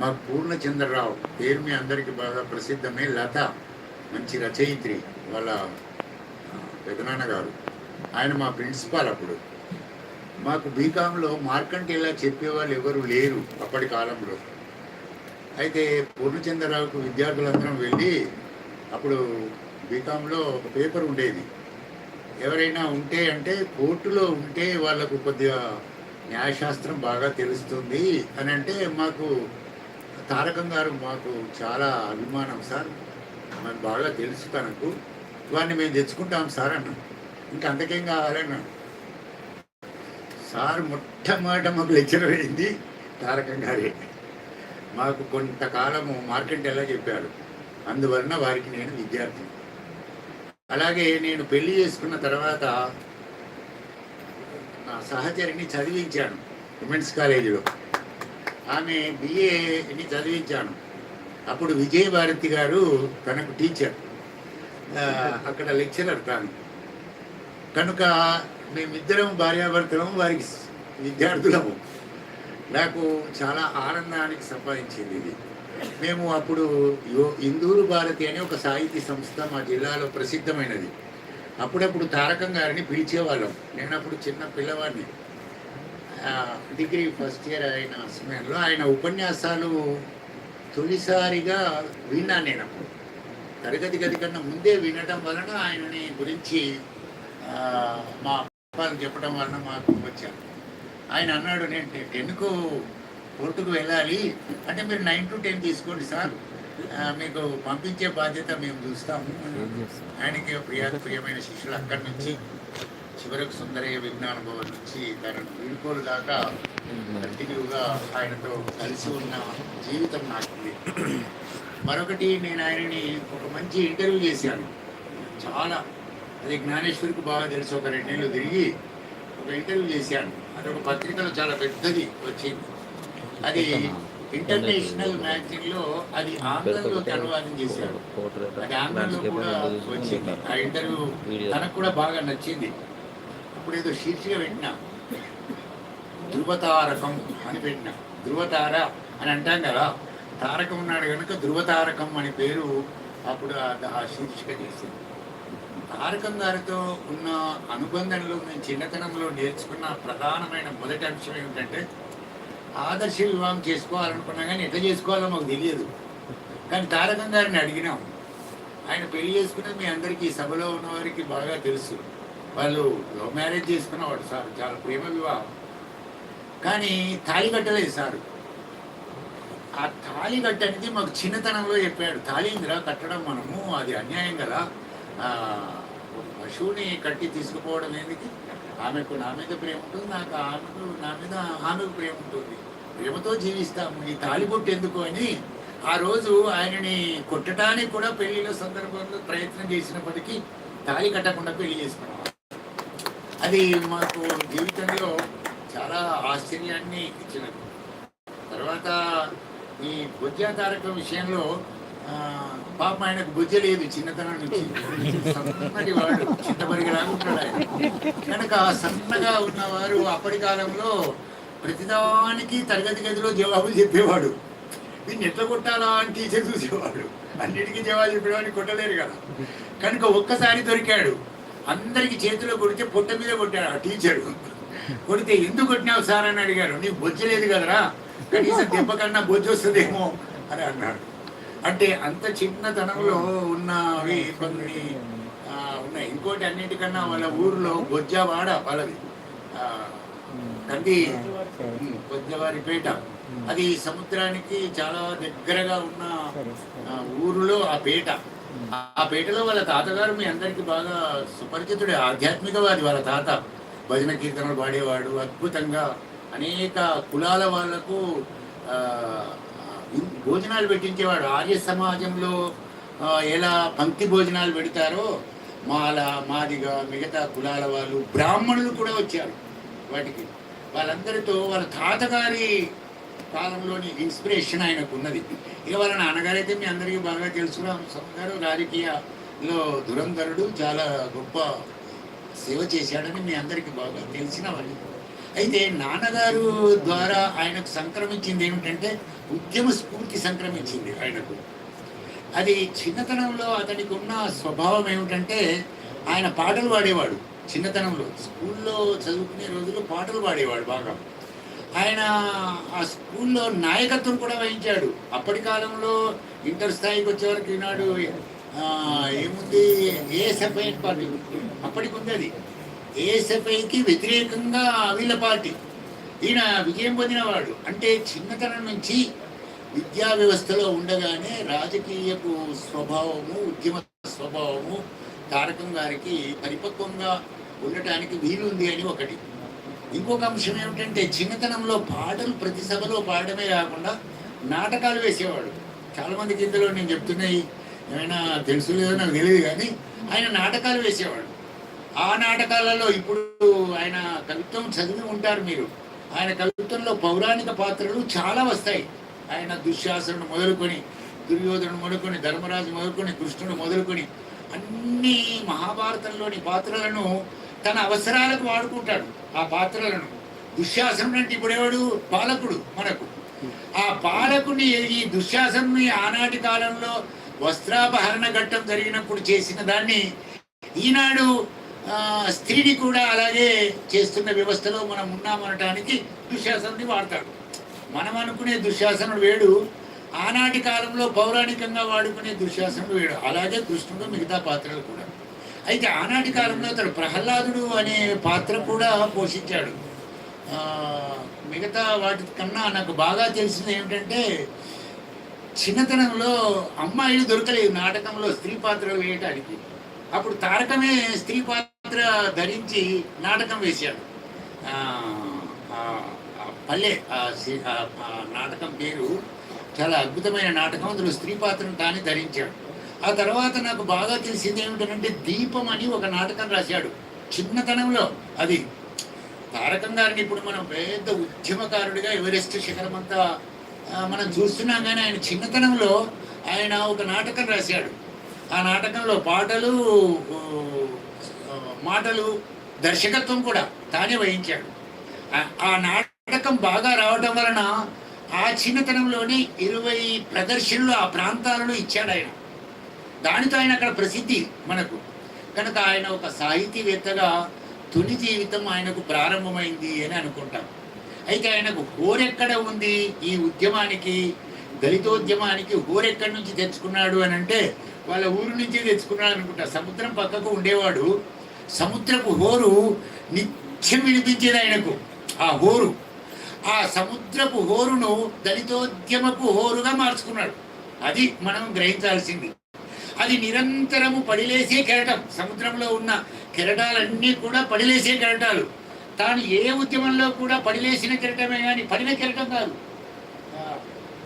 మాకు పూర్ణచంద్రరావు పేరు మీ అందరికీ బాగా ప్రసిద్ధమే లత మంచి రచయిత్రి వాళ్ళ పెదనాన్నగారు పెదనాన్న గారు. ఆయన మా ప్రిన్సిపాల్ అప్పుడు. మాకు బీకాంలో మార్కంటేలా చెప్పేవాళ్ళు ఎవరు లేరు అప్పటి కాలంలో. అయితే పూర్ణచంద్రరావుకు విద్యార్థులందరం వెళ్ళి అప్పుడు బీకాంలో ఒక పేపర్ ఉండేది. ఎవరైనా ఉంటే అంటే కోర్టులో ఉంటే వాళ్ళకు కొద్దిగా న్యాయశాస్త్రం బాగా తెలుస్తుంది అని అంటే మాకు తారకం గారు మాకు చాలా అభిమానం సార్. మాకు బాగా తెలుసు తనకు. వాడిని మేము తెచ్చుకుంటాం సార్ అన్నాం ఇంకా అంతకేం కావాలన్నా సార్ మొట్టమొదట మాకు లెక్చర్ అయింది తారకం గారే. మాకు కొంతకాలము మార్కెట్ ఎలా చెప్పారు అందువలన వారికి నేను విద్యార్థి అలాగే నేను పెళ్ళి చేసుకున్న తర్వాత నా సహచరిని చదివించాను ఉమెన్స్ కాలేజీలో. ఆమె బిఏని చదివించాను. అప్పుడు విజయభారతి గారు తనకు టీచర్ అక్కడ లెక్చరర్ తాను. కనుక మేమిద్దరం భార్యాభర్తలము వారికి విద్యార్థులము. నాకు చాలా ఆనందానికి సంపాదించింది ఇది. మేము అప్పుడు యో- ఇందూరు భారతి అనే ఒక సాహితీ సంస్థ మా జిల్లాలో ప్రసిద్ధమైనది. అప్పుడప్పుడు తారకం గారిని పిలిచేవాళ్ళం. నేను అప్పుడు చిన్న పిల్లవాడిని. డిగ్రీ ఫస్ట్ ఇయర్ అయిన సమయంలో ఆయన ఉపన్యాసాలు తొలిసారిగా విన్నాను నేను అప్పుడు. తరగతి గది కన్నా ముందే వినడం వలన ఆయనని గురించి మా అప్పాలు చెప్పడం వలన మాకు వచ్చాను ఆయన అన్నాడు నేను టెన్కు కోర్టుకు వెళ్ళాలి? అంటే మీరు నైన్ టు టెన్ తీసుకోండి సార్. మీకు పంపించే బాధ్యత మేము చూస్తాము. ఆయనకి ప్రియ ప్రియమైన శిష్యులు అక్కడి నుంచి చివరకు సుందరయ్య విజ్ఞాన భవన్ నుంచి తన వీడుకోలు దాకా కంటిన్యూగా ఆయనతో కలిసి ఉన్న జీవితం నాకు ఉంది. మరొకటి నేను ఆయనని ఒక మంచి ఇంటర్వ్యూ చేశాను. చాలా అది జ్ఞానేశ్వరికి బాగా తెలుసు. ఒక రెండేళ్ళు తిరిగి ఒక ఇంటర్వ్యూ చేశాను. అది ఒక పత్రికలో చాలా పెద్దది వచ్చింది. అది ఇంటర్నేషనల్ మ్యాగజైన్లో అది ఆంగ్లంలోకి అనువాదం చేశారు. అది ఆంగ్లంలో కూడా వచ్చింది. ఆ ఇంటర్వ్యూ తనకు కూడా బాగా నచ్చింది. అప్పుడు ఏదో శీర్షిక పెట్టినా. ధృవతారకం అని పెట్టిన. ధృవతార అని అంటాం కదా. తారకం ఉన్నాడు కనుక ధృవతారకం అని పేరు అప్పుడు ఆ- శీర్షిక చేసింది. తారకం గారితో ఉన్న అనుబంధంలో నేను చిన్నతనంలో నేర్చుకున్న ప్రధానమైన మొదటి అంశం ఏమిటంటే ఆదర్శ వివాహం చేసుకోవాలనుకున్నా కానీ ఎట్లా చేసుకోవాలో మాకు తెలియదు. కానీ తారకం గారిని అడిగినాం. ఆయన పెళ్ళి చేసుకున్నది మీ అందరికీ సభలో ఉన్న వారికి బాగా తెలుసు. వాళ్ళు లవ్ మ్యారేజ్ చేసుకున్నవాడు సార్. చాలా ప్రేమ వివాహం. కానీ తాళి కట్టలేదు సార్. ఆ తాళి కట్టనేది మాకు చిన్నతనంలో చెప్పాడు తాళి ఇందిరా కట్టడం మనము అది అన్యాయం కదా. పశువుని కట్టి తీసుకుపోవడం ఎందుకు ఆమెకు నా మీద ప్రేమ ఉంటుంది నాకు ఆమెకు నా మీద ఆమెకు ప్రేమ ఉంటుంది. ప్రేమతో జీవిస్తాము. ఈ తాళిబొట్టు ఎందుకు అని ఆ రోజు ఆయనని కొట్టడానికి కూడా పెళ్ళిలో సందర్భంలో ప్రయత్నం చేసినప్పటికీ తాళి కట్టకుండా పెళ్ళి చేసుకున్నాం. అది మాకు జీవితంలో చాలా ఆశ్చర్యాన్ని ఇచ్చినది తర్వాత ఈ బుజ్జ తారక విషయంలో ఆ, పాపం ఆయనకు బుజ్జ లేదు చిన్నతనం నుంచి. సన్నటి వాడు చిన్నపరిగిలాగా ఉంటాడు ఆయన. కనుక సన్నగా ఉన్నవారు అప్పటి కాలంలో ప్రతిదానికి తరగతి గదిలో జవాబులు చెప్పేవాడు. దీన్ని ఎట్లా కొట్టాలా అని టీచర్ చూసేవాడు. అన్నిటికీ జవాబు చెప్పేవాడిని కొట్టలేరు కదా. కనుక ఒక్కసారి దొరికాడు. అందరికి చేతిలో కొడితే పొట్ట మీద కొట్టాడు ఆ టీచరు. కొడితే ఎందుకు కొట్టినావు సార్ అని అడిగారు. నీకు బొజ్జ లేదు కదరా? కనీసం దెబ్బ కన్నా బొజ్జు వస్తుందేమో అని అన్నాడు. అంటే అంత చిన్నతనంలో ఉన్నవి కొన్ని ఆ, ఉన్నాయి. ఇంకోటి అన్నిటికన్నా వాళ్ళ ఊర్లో బొజ్జవాడ వాళ్ళది. ఉమ్, బొజ్జవారిపేట అది సముద్రానికి చాలా దగ్గరగా ఉన్న ఆ, ఊరులో ఆ పేట. ఆ పేటలో వాళ్ళ తాతగారు మీ అందరికి బాగా సుపరిచితుడే ఆధ్యాత్మికవాది వాళ్ళ తాత. భజన కీర్తనలు పాడేవాడు అద్భుతంగా అనేక కులాల వాళ్ళకు భోజనాలు పెట్టించేవాడు. ఆర్య సమాజంలో ఎలా పంక్తి భోజనాలు పెడతారో మాల మాదిగా మిగతా కులాల వాళ్ళు బ్రాహ్మణులు కూడా వచ్చారు వాటికి. వాళ్ళందరితో వాళ్ళ తాతగారి కాలంలోని ఇన్స్పిరేషన్ ఆయనకు ఉన్నది ఇక వాళ్ళ నాన్నగారు అయితే మీ అందరికీ బాగా తెలుసు రామస్వామి గారు రాజకీయలో దురంధరుడు చాలా గొప్ప సేవ చేశాడని మీ అందరికీ బాగా తెలిసిన వాళ్ళు. అయితే నాన్నగారు ద్వారా ఆయనకు సంక్రమించింది ఏమిటంటే ఉద్యమ స్ఫూర్తి సంక్రమించింది ఆయనకు. అది చిన్నతనంలో అతనికి ఉన్న స్వభావం ఏమిటంటే ఆయన పాటలు పాడేవాడు. చిన్నతనంలో స్కూల్లో చదువుకునే రోజుల్లో పాటలు పాడేవాడు బాగా. ఆయన ఆ స్కూల్లో నాయకత్వం కూడా వహించాడు. అప్పటి కాలంలో ఇంటర్ స్థాయికి వచ్చేవరకు ఈనాడు ఆ, ఏముంది? ఏఎస్ఎఫ్ఐ పార్టీ అప్పటికి ఉంది అది. ఏఎస్ఎఫ్ఐకి వ్యతిరేకంగా అవిల పార్టీ. ఈయన విజయం పొందినవాడు. అంటే చిన్నతనం నుంచి విద్యా వ్యవస్థలో ఉండగానే రాజకీయపు స్వభావము ఉద్యమ స్వభావము తారకం గారికి పరిపక్వంగా ఉండటానికి వీలుంది అని ఒకటి. ఇంకొక అంశం ఏమిటంటే చిన్నతనంలో పాటలు ప్రతి సభలో పాడడమే కాకుండా నాటకాలు వేసేవాడు. చాలామంది ఇందులో నేను చెప్తున్నాయి ఏమైనా తెలుసు లేదో నాకు తెలియదు కానీ ఆయన నాటకాలు వేసేవాడు. ఆ నాటకాలలో ఇప్పుడు ఆయన కవిత్వం చదివి ఉంటారు మీరు. ఆయన కవిత్వంలో పౌరాణిక పాత్రలు చాలా వస్తాయి. ఆయన దుశ్శాసనుడు మొదలుకొని దుర్యోధనుడు మొదలుకొని ధర్మరాజు మొదలుకొని కృష్ణుడు మొదలుకొని అన్ని మహాభారతంలోని పాత్రలను తన అవసరాలకు వాడుకుంటాడు ఆ పాత్రలను. దుశ్శాసనం అంటే ఇప్పుడేవాడు పాలకుడు మనకు. ఆ పాలకుని ఈ దుశ్శాసనుని ఆనాటి కాలంలో వస్త్రాపహరణ ఘట్టం జరిగినప్పుడు చేసిన దాన్ని ఈనాడు స్త్రీని కూడా అలాగే చేస్తున్న వ్యవస్థలో మనం ఉన్నామనటానికి దుశ్శాసనని వాడతాడు. మనం అనుకునే దుశ్శాసనుడు వేడు. ఆనాటి కాలంలో పౌరాణికంగా వాడుకునే దుశ్శాసనుడు వేడు. అలాగే కృష్ణుడు మిగతా పాత్రలు కూడా. అయితే ఆనాటి కాలంలో అతడు ప్రహ్లాదుడు అనే పాత్ర కూడా పోషించాడు. మిగతా వాటి కన్నా నాకు బాగా తెలిసింది ఏమిటంటే చిన్నతనంలో అమ్మాయిలు దొరకలేదు నాటకంలో స్త్రీ పాత్ర వేయటానికి. అప్పుడు తారకమే స్త్రీ పాత్ర ధరించి నాటకం వేశాడు. ఆ, పల్లె నాటకం పేరు చాలా అద్భుతమైన నాటకం. అందులో స్త్రీ పాత్రను తానే ధరించాడు. ఆ తర్వాత నాకు బాగా తెలిసింది ఏమిటంటే దీపం అని ఒక నాటకం రాశాడు. చిన్నతనంలో అది. తారకం గారిని ఇప్పుడు మనం పెద్ద ఉద్యమకారుడిగా ఎవరెస్ట్ శిఖరం అంతా మనం చూస్తున్నాం కానీ ఆయన చిన్నతనంలో ఆయన ఒక నాటకం రాశాడు. ఆ నాటకంలో పాటలు మాటలు దర్శకత్వం కూడా తానే వహించాడు. ఆ- నాటకం బాగా రావటం వలన ఆ చిన్నతనంలోనే ఇరవై ప్రదర్శనలు ఆ ప్రాంతాలను ఇచ్చాడు ఆయన. దానితో ఆయన అక్కడ ప్రసిద్ధి మనకు. కనుక ఆయన ఒక సాహితీవేత్తగా తొలి జీవితం ఆయనకు ప్రారంభమైంది అని అనుకుంటాం. అయితే ఆయనకు హోరెక్కడ ఉంది ఈ ఉద్యమానికి దళితోద్యమానికి హోరెక్కడి నుంచి తెచ్చుకున్నాడు అని అంటే వాళ్ళ ఊరు నుంచి తెచ్చుకున్నాడు అనుకుంటా. సముద్రం పక్కకు ఉండేవాడు. సముద్రపు హోరు నిత్యం వినిపించేది ఆయనకు. ఆ హోరు. ఆ సముద్రపు హోరును దళితోద్యమపు హోరుగా మార్చుకున్నాడు. అది మనం గ్రహించాల్సింది. అది నిరంతరము పడిలేసే కెరటం. సముద్రంలో ఉన్న కెరటాలన్నీ కూడా పడిలేసే కెరటాలు. తాను ఏ ఉద్యమంలో కూడా పడిలేసిన కెరటమే కానీ పడిన కెరటం కాదు.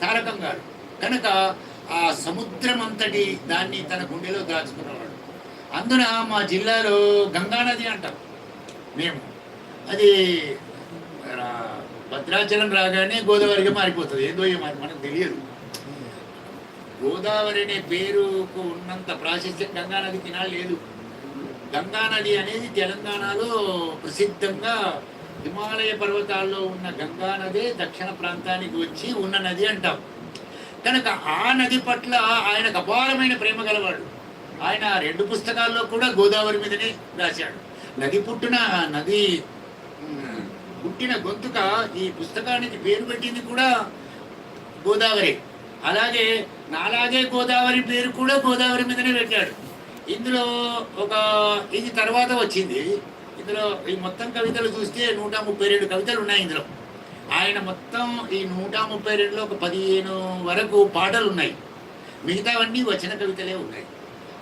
తారకం కాదు. కనుక ఆ సముద్రం అంతటి దాన్ని తన గుండెలో దాచుకున్నవాడు. అందున మా జిల్లాలో గంగానది అంటాం మేము. అది రా- భద్రాచలం రాగానే గోదావరిగా మారిపోతుంది. ఏదో ఏ మనకు తెలియదు. గోదావరి అనే పేరుకు ఉన్నంత ప్రాశస్త్యం గంగానదికి నా లేదు. గంగానది అనేది తెలంగాణలో ప్రసిద్ధంగా హిమాలయ పర్వతాల్లో ఉన్న గంగానదే దక్షిణ ప్రాంతానికి వచ్చి ఉన్న నది అంటాం. కనుక ఆ నది పట్ల ఆయనకు అపారమైన ప్రేమ గలవాడు. ఆయన రెండు పుస్తకాల్లో కూడా గోదావరి మీదనే రాశాడు. నది పుట్టిన నది పుట్టిన గొంతుక ఈ పుస్తకానికి పేరు పెట్టింది కూడా గోదావరి. అలాగే నాలాగే గోదావరి పేరు కూడా గోదావరి మీదనే పెట్టాడు. ఇందులో ఒక ఇది తర్వాత వచ్చింది. ఇందులో ఈ మొత్తం కవితలు చూస్తే నూట ముప్పై రెండు కవితలు ఉన్నాయి ఇందులో. ఆయన మొత్తం ఈ నూట ముప్పై రెండులో ఒక పదిహేను వరకు పాటలు ఉన్నాయి. మిగతావన్నీ వచన కవితలే ఉన్నాయి.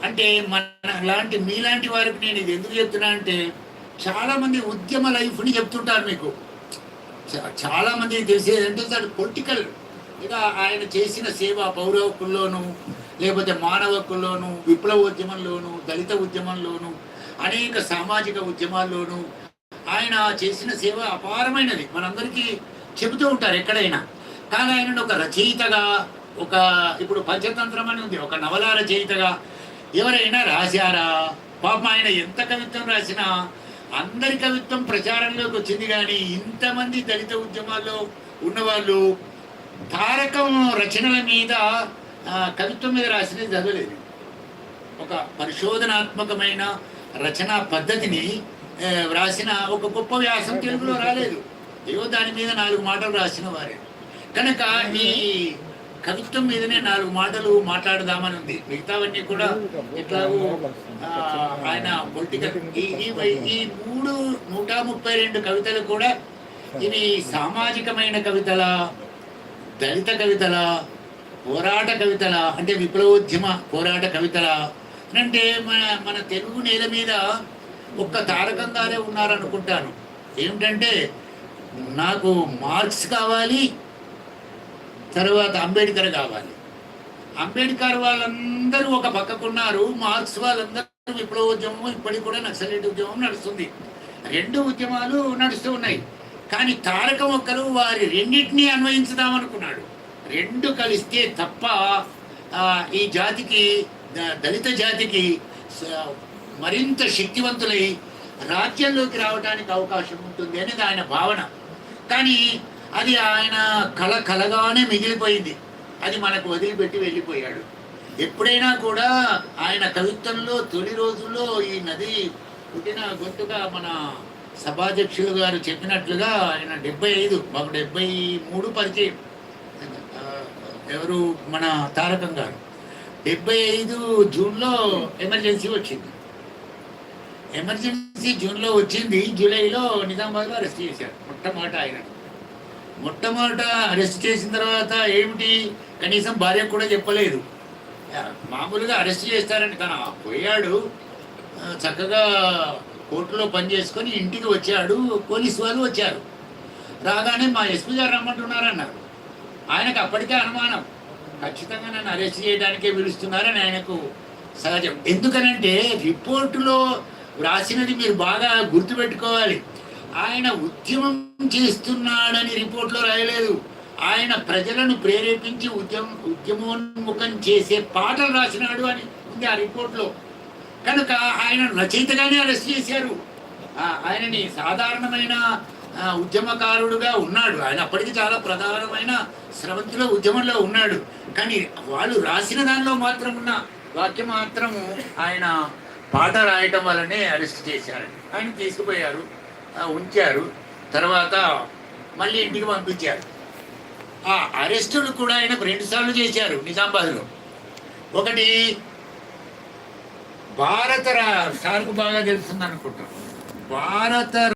అంటే మన లాంటి మీలాంటి వారికి నేను ఇది ఎందుకు చెప్తున్నా అంటే చాలామంది ఉద్యమ లైఫ్ని చెప్తుంటారు మీకు. చాలామంది తెలిసేది అంటే పొలిటికల్. ఇక ఆయన చేసిన సేవ పౌర హక్కుల్లోనూ లేకపోతే మానవ హక్కుల్లోనూ విప్లవోద్యమంలోనూ దళిత ఉద్యమంలోనూ అనేక సామాజిక ఉద్యమాల్లోనూ ఆయన చేసిన సేవ అపారమైనది. మనందరికీ చెబుతూ ఉంటారు ఎక్కడైనా. కానీ ఆయనను ఒక రచయితగా ఒక ఇప్పుడు పంచతంత్రం అని ఉంది ఒక నవల రచయితగా ఎవరైనా రాశారా? పాపం ఆయన ఎంత కవిత్వం రాసినా అందరి కవిత్వం ప్రచారంలోకి వచ్చింది కానీ ఇంతమంది దళిత ఉద్యమాల్లో ఉన్నవాళ్ళు తారకం రచనల మీద కవిత్వం మీద రాసినది చదవలేదు. ఒక పరిశోధనాత్మకమైన రచనా పద్ధతిని వ్రాసిన ఒక గొప్ప వ్యాసం తెలుగులో రాలేదు. ఏవో దాని మీద నాలుగు మాటలు రాసిన వారే. కనుక ఈ కవిత్వం మీదనే నాలుగు మాటలు మాట్లాడదామని ఉంది. మిగతావన్నీ కూడా ఎట్లాగో ఆయన పొలిటికల్. ఈ ఈ మూడు నూట ముప్పై రెండు కవితలు కూడా ఇవి సామాజికమైన కవితల దళిత కవితల పోరాట కవితల అంటే విప్లవోద్యమ పోరాట కవితల అంటే మన మన తెలుగు నేల మీద ఒక్క తారకం గారే ఉన్నారనుకుంటాను. ఏమిటంటే నాకు మార్క్స్ కావాలి తర్వాత అంబేద్కర్ కావాలి. అంబేద్కర్ వాళ్ళందరూ ఒక పక్కకున్నారు మార్క్స్ వాళ్ళందరూ విప్లవోద్యమం ఇప్పటికి కూడా నక్సలైట్ ఉద్యమం నడుస్తుంది. రెండు ఉద్యమాలు నడుస్తూ ఉన్నాయి. కానీ తారక మొక్కలు వారి రెండింటినీ అన్వయించుదామనుకున్నాడు రెండు కలిస్తే తప్ప ఈ జాతికి దళిత జాతికి మరింత శక్తివంతులై రాజ్యంలోకి రావడానికి అవకాశం ఉంటుంది అనేది ఆయన భావన. కానీ అది ఆయన కళ కలగానే మిగిలిపోయింది. అది మనకు వదిలిపెట్టి వెళ్ళిపోయాడు. ఎప్పుడైనా కూడా ఆయన కవిత్వంలో తొలి రోజుల్లో ఈ నది పుట్టిన గొంతుగా మన సభాధ్యక్షులు గారు చెప్పినట్లుగా ఆయన డెబ్బై ఐదు మాకు డెబ్బై మూడు పరిచయం. ఎవరు? మన తారకం గారు. డెబ్బై ఐదు జూన్లో ఎమర్జెన్సీ వచ్చింది. ఎమర్జెన్సీ జూన్లో వచ్చింది జూలైలో నిజామాబాద్లో అరెస్ట్ చేశారు. మొట్టమొదట ఆయన. మొట్టమొదట అరెస్ట్ చేసిన తర్వాత ఏమిటి? కనీసం భార్య కూడా చెప్పలేదు. మామూలుగా అరెస్ట్ చేస్తారని తన పోయాడు. చక్కగా కోర్టులో పని చేసుకొని ఇంటికి వచ్చాడు పోలీసు వాళ్ళు వచ్చారు. రాగానే మా ఎస్పీ గారు రమ్మంటున్నారన్నారు. ఆయనకు అప్పటికే అనుమానం. ఖచ్చితంగా నన్ను అరెస్ట్ చేయడానికే పిలుస్తున్నారని ఆయనకు సహజం. ఎందుకనంటే రిపోర్టులో రాసినది మీరు బాగా గుర్తుపెట్టుకోవాలి. ఆయన ఉద్యమం చేస్తున్నాడని రిపోర్ట్లో రాయలేదు. ఆయన ప్రజలను ప్రేరేపించి ఉద్యమం ఉద్యమోన్ముఖం చేసే పాటలు రాసినాడు అని ఉంది ఆ రిపోర్ట్లో. కనుక ఆయన రచయితగానే అరెస్ట్ చేశారు. ఆయనని సాధారణమైన ఉద్యమకారుడుగా ఉన్నాడు. ఆయన అప్పటికి చాలా ప్రధానమైన స్రవంతిలో ఉద్యమంలో ఉన్నాడు. కానీ వాళ్ళు రాసిన దానిలో మాత్రం ఉన్న వాక్యం మాత్రము ఆయన పాట రాయటం వల్లనే అరెస్ట్ చేశారు. ఆయన తీసుకుపోయారు ఉంచారు. తర్వాత మళ్ళీ ఇంటికి పంపించారు. ఆ అరెస్టులు కూడా ఆయన రెండుసార్లు చేశారు నిజామాబాద్లో. ఒకటి భారత రా- సార్కు బాగా తెలుస్తుంది అనుకుంటాను భారత